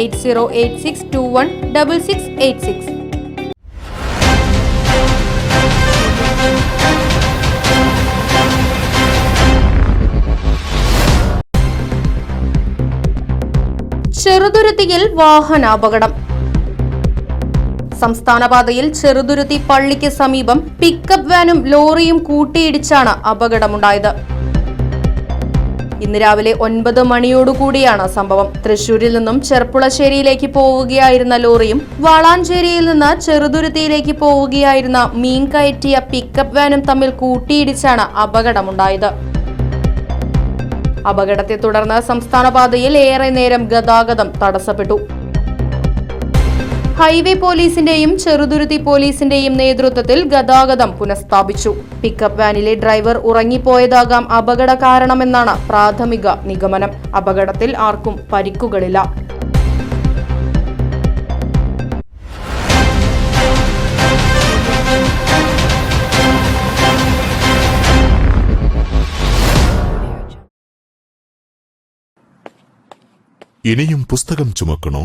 Eight zero eight six two one double six eight six. ചെറുതുരുത്തിയിൽ വാഹനാപകടം. സംസ്ഥാനപാതയിൽ ചെറുതുരുത്തി പള്ളിക്ക് സമീപം പിക്കപ്പ് വാനും ലോറിയും കൂട്ടിയിടിച്ചാണ് അപകടമുണ്ടായത്. ഇന്ന് രാവിലെ ഒൻപത് മണിയോടുകൂടിയാണ് സംഭവം. തൃശൂരിൽ നിന്നും ചെർപ്പുളശ്ശേരിയിലേക്ക് പോവുകയായിരുന്ന ലോറിയും വളാഞ്ചേരിയിൽ നിന്ന് ചെറുതുരുത്തിയിലേക്ക് പോവുകയായിരുന്ന മീൻ കയറ്റിയ പിക്കപ്പ് വാനും തമ്മിൽ കൂട്ടിയിടിച്ചാണ് അപകടമുണ്ടായത്. അപകടത്തെ തുടർന്ന് സംസ്ഥാനപാതയിൽ ഏറെ നേരം ഗതാഗതം തടസ്സപ്പെട്ടു. ഹൈവേ പോലീസിന്റെയും ചെറുതുരുത്തി പോലീസിന്റെയും നേതൃത്വത്തിൽ ഗതാഗതം പുനഃസ്ഥാപിച്ചു. പിക്കപ്പ് വാനിലെ ഡ്രൈവർ ഉറങ്ങിപ്പോയതാകാം അപകട കാരണമെന്നാണ് പ്രാഥമിക നിഗമനം. അപകടത്തിൽ ആർക്കും പരിക്കുകളില്ല. ഇനിയും പുസ്തകം ചുമക്കണോ?